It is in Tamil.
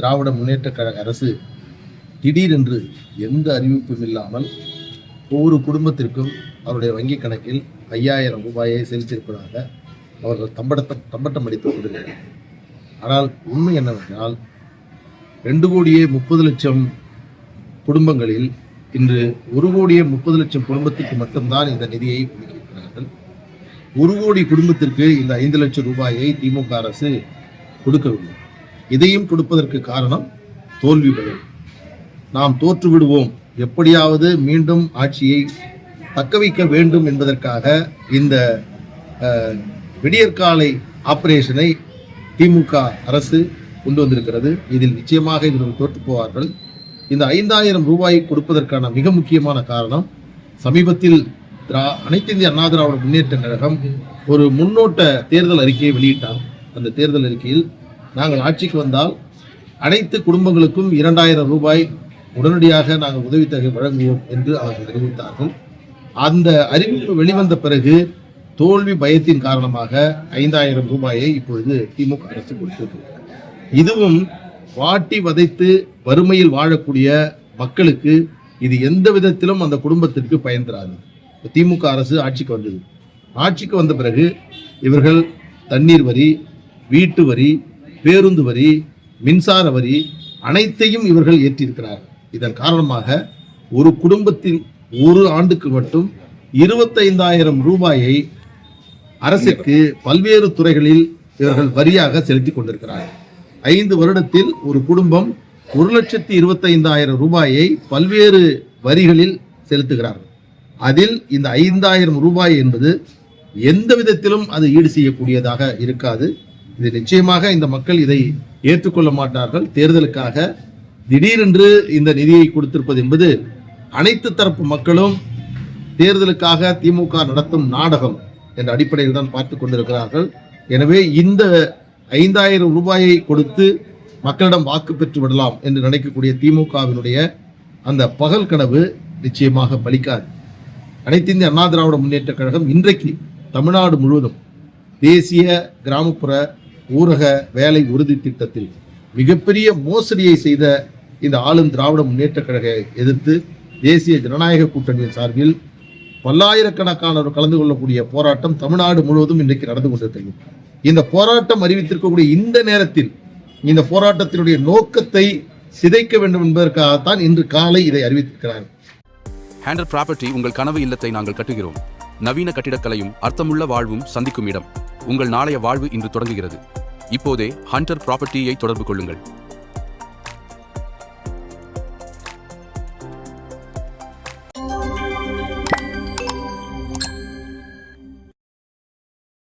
திராவிட முன்னேற்றக் கழக அரசு திடீரென்று எந்த அறிவிப்பும் இல்லாமல் ஒவ்வொரு குடும்பத்திற்கும் அவருடைய வங்கிக் கணக்கில் ஐயாயிரம் ரூபாயை செலுத்தியிருப்பதாக அவர்கள் தம்படத்தம் தம்பட்டம் அடித்துக் கொண்டிருக்கிறார் ஆனால் உண்மை என்னவென்றால் ரெண்டு கோடியே முப்பது லட்சம் குடும்பங்களில் இன்று ஒரு கோடியே முப்பது லட்சம் குடும்பத்துக்கு மட்டும்தான் இந்த நிதியை ஒதுக்கியிருக்கிறார்கள். ஒரு கோடி குடும்பத்திற்கு இந்த ஐந்து லட்சம் ரூபாயை திமுக அரசு கொடுக்கவில்லை. இதையும் கொடுப்பதற்கு காரணம் தோல்வி பயம். நாம் தோற்று விடுவோம். எப்படியாவது மீண்டும் ஆட்சியை தக்க வைக்க வேண்டும் என்பதற்காக இந்த விடியற்காலை ஆபரேஷனை திமுக அரசு கொண்டு வந்திருக்கிறது. இதில் நிச்சயமாக இவர்கள் தோற்று போவார்கள். இந்த ஐந்தாயிரம் ரூபாய் கொடுப்பதற்கான மிக முக்கியமான காரணம் சமீபத்தில் திரா அனைத்து இந்திய அண்ணா திராவிட முன்னேற்ற கழகம் ஒரு முன்னோட்ட தேர்தல் அறிக்கையை வெளியிட்டார். அந்த தேர்தல் அறிக்கையில் நாங்கள் ஆட்சிக்கு வந்தால் அனைத்து குடும்பங்களுக்கும் இரண்டாயிரம் ரூபாய் உடனடியாக நாங்கள் உதவித்தொகை வழங்குவோம் என்று அவர்கள் அறிவித்தார்கள் அந்த அறிவிப்பு வெளிவந்த பிறகு தோல்வி பயத்தின் காரணமாக ஐந்தாயிரம் ரூபாயை இப்பொழுது திமுக அரசு கொடுத்திருக்கிறது. இதுவும் வாட்டி வதைத்து வறுமையில் வாழக்கூடிய மக்களுக்கு இது எந்த விதத்திலும் அந்த குடும்பத்திற்கு பயன் தராது திமுக அரசு ஆட்சிக்கு வந்தது. ஆட்சிக்கு வந்த பிறகு இவர்கள் தண்ணீர் வரி வீட்டு வரி பேருந்து வரி மின்சார வரி அனைத்தையும் இவர்கள் ஏற்றியிருக்கிறார்கள் இதன் காரணமாக ஒரு குடும்பத்தின் ஒரு ஆண்டுக்கு மட்டும் இருபத்தைந்தாயிரம் ரூபாயை அரசுக்கு பல்வேறு துறைகளில் இவர்கள் வரியாக செலுத்தி கொண்டிருக்கிறார்கள். ஐந்து வருடத்தில் ஒரு குடும்பம் ஒரு லட்சத்தி இருபத்தைந்தாயிரம் ரூபாயை பல்வேறு வரிகளில் செலுத்துகிறார்கள். அதில் இந்த ஐந்தாயிரம் ரூபாய் என்பது எந்த விதத்திலும் அது ஈடு செய்யக்கூடியதாக இருக்காது. இது நிச்சயமாக இந்த மக்கள் இதை ஏற்றுக்கொள்ள மாட்டார்கள். தேர்தலுக்காக திடீரென்று இந்த நிதியை கொடுத்திருப்பது என்பது அனைத்து தரப்பு மக்களும் தேர்தலுக்காக திமுக நடத்தும் நாடகம் என்ற அடிப்படையில் தான் பார்த்து கொண்டிருக்கிறார்கள். எனவே இந்த ஐந்தாயிரம் ரூபாயை கொடுத்து மக்களிடம் வாக்கு பெற்று விடலாம் என்று நினைக்கக்கூடிய திமுகவினுடைய அந்த பகல் கனவு நிச்சயமாக பலிக்காது. அனைத்து இந்திய அண்ணா திராவிட முன்னேற்ற கழகம் இன்றைக்கு தமிழ்நாடு முழுவதும் தேசிய கிராமப்புற ஊரக வேலை உறுதி திட்டத்தில் மிகப்பெரிய மோசடியை செய்த இந்த ஆளும் திராவிட முன்னேற்ற கழக எதிர்த்து தேசிய ஜனநாயக கூட்டணியின் சார்பில் பல்லாயிரக்கணக்கானோர் கலந்து கொள்ளக்கூடிய போராட்டம் தமிழ்நாடு முழுவதும் இன்றைக்கு நடந்து கொண்டிருக்கிறது. இந்த போராட்டம் அறிவித்திருக்கக்கூடிய இந்த நேரத்தில் இந்த போராட்டத்தினுடைய நோக்கத்தை சிதைக்க வேண்டும் என்பதற்காகத்தான் இன்று காலை இதை அறிவித்திருக்கிறார். ஹேண்டர் ப்ராப்பர்ட்டி உங்கள் கனவு இல்லத்தை நாங்கள் கட்டுகிறோம். நவீன கட்டிடக்கலையும் அர்த்தமுள்ள வாழ்வும் சந்திக்கும் இடம். உங்கள் நாளைய வாழ்வு இன்று தொடங்குகிறது. இப்போதே ஹண்டர் ப்ராப்பர்ட்டியை தொடர்பு கொள்ளுங்கள்.